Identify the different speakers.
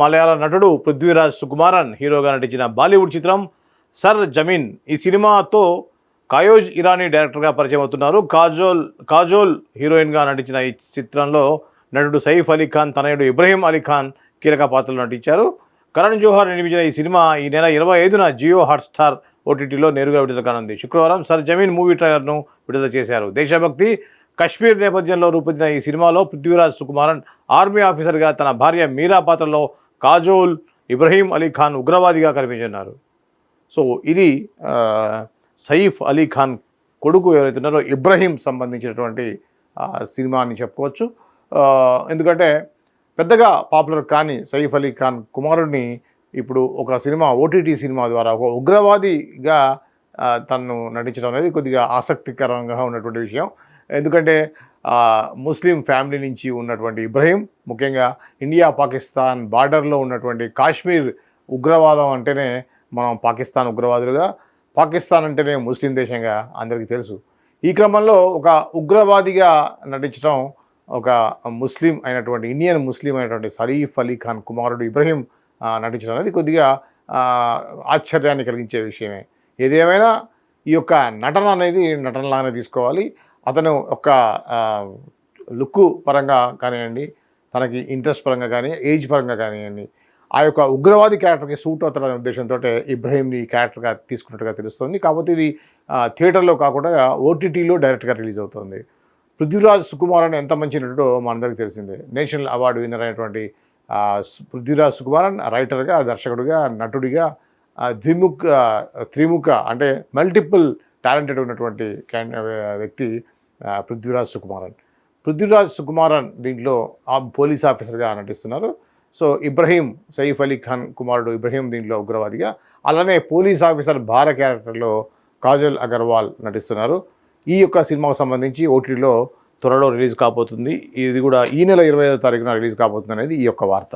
Speaker 1: మలయాళ నటుడు పృథ్వీరాజ్ సుకుమారన్ హీరోగా నటించిన బాలీవుడ్ చిత్రం సర్ జమీన్ ఈ సినిమాతో కాయోజ్ ఇరానీ డైరెక్టర్గా పరిచయం అవుతున్నారు. కాజోల్ కాజోల్ హీరోయిన్గా నటించిన ఈ చిత్రంలో నటుడు సైఫ్ అలీ ఖాన్ తనయుడు ఇబ్రహీం అలీ ఖాన్ కీలక పాత్రలో నటించారు. కరణ్ జోహార్ నిర్మించిన ఈ సినిమా ఈ నెల ఇరవై ఐదున జియో హాట్స్టార్ ఓటీటీలో నేరుగా విడుదల కానుంది. శుక్రవారం సర్ జమీన్ మూవీ ట్రైలర్ను విడుదల చేశారు. దేశభక్తి కశ్మీర్ నేపథ్యంలో రూపొందిన ఈ సినిమాలో పృథ్వీరాజ్ సుకుమారన్ ఆర్మీ ఆఫీసర్గా తన భార్య మీరా పాత్రలో కాజోల్ ఇబ్రహీం అలీ ఖాన్ ఉగ్రవాదిగా కనిపించున్నారు సో ఇది సయీఫ్ అలీ ఖాన్ కొడుకు ఎవరైతే ఉన్నారో ఇబ్రహీం సంబంధించినటువంటి సినిమా అని చెప్పుకోవచ్చు. ఎందుకంటే పెద్దగా పాపులర్ కాని సయీఫ్ అలీ ఖాన్ కుమారుడిని ఇప్పుడు ఒక సినిమా ఓటీటీ సినిమా ద్వారా ఒక ఉగ్రవాదిగా తను నటించడం అనేది కొద్దిగా ఆసక్తికరంగా ఉన్నటువంటి విషయం. ఎందుకంటే ముస్లిం ఫ్యామిలీ నుంచి ఉన్నటువంటి ఇబ్రహీం ముఖ్యంగా ఇండియా పాకిస్తాన్ బార్డర్లో ఉన్నటువంటి కాశ్మీర్ ఉగ్రవాదం అంటేనే మనం పాకిస్తాన్ ఉగ్రవాదులుగా పాకిస్తాన్ అంటేనే ముస్లిం దేశంగా అందరికీ తెలుసు. ఈ క్రమంలో ఒక ఉగ్రవాదిగా నటించడం ఒక ముస్లిం అయినటువంటి ఇండియన్ ముస్లిం అయినటువంటి సరీఫ్ అలీ ఖాన్ కుమారుడు ఇబ్రహీం నటించడం అనేది కొద్దిగా ఆశ్చర్యాన్ని కలిగించే విషయమే. ఏదేమైనా ఈ యొక్క నటన అనేది నటనలాగానే తీసుకోవాలి. అతను ఒక లుక్ పరంగా కానివ్వండి తనకి ఇంట్రెస్ట్ పరంగా కానీ ఏజ్ పరంగా కానివ్వండి ఆ యొక్క ఉగ్రవాది క్యారెక్టర్కి సూట్ అవుతాడనే ఉద్దేశంతో ఇబ్రహీంని క్యారెక్టర్గా తీసుకున్నట్టుగా తెలుస్తుంది. కాకపోతే ఇది థియేటర్లో కాకుండా ఓటీటీలో డైరెక్ట్గా రిలీజ్ అవుతుంది. పృథ్వీరాజ్ సుకుమార్ అని ఎంత మంచి నటుడో మనందరికీ తెలిసిందే. నేషనల్ అవార్డు విన్నర్ అయినటువంటి పృథ్వీరాజ్ సుకుమారన్ రైటర్గా దర్శకుడిగా నటుడిగా ద్విముఖ త్రిముఖ అంటే మల్టిపుల్ టాలెంటెడ్ ఉన్నటువంటి వ్యక్తి పృథ్వీరాజ్ సుకుమారన్. పృథ్వీరాజ్ సుకుమారన్ దీంట్లో ఆ పోలీస్ ఆఫీసర్గా నటిస్తున్నారు. సో ఇబ్రహీం సయీఫ్ అలీ ఖాన్ కుమారుడు ఇబ్రహీం దీంట్లో ఉగ్రవాదిగా అలానే పోలీస్ ఆఫీసర్ భార క్యారెక్టర్లో కాజల్ అగర్వాల్ నటిస్తున్నారు. ఈ యొక్క సినిమాకు సంబంధించి ఓటీటీలో త్వరలో రిలీజ్ కాబోతుంది. ఇది కూడా ఈ నెల ఇరవై ఐదో తారీఖున రిలీజ్ కాబోతుంది అనేది ఈ యొక్క వార్త.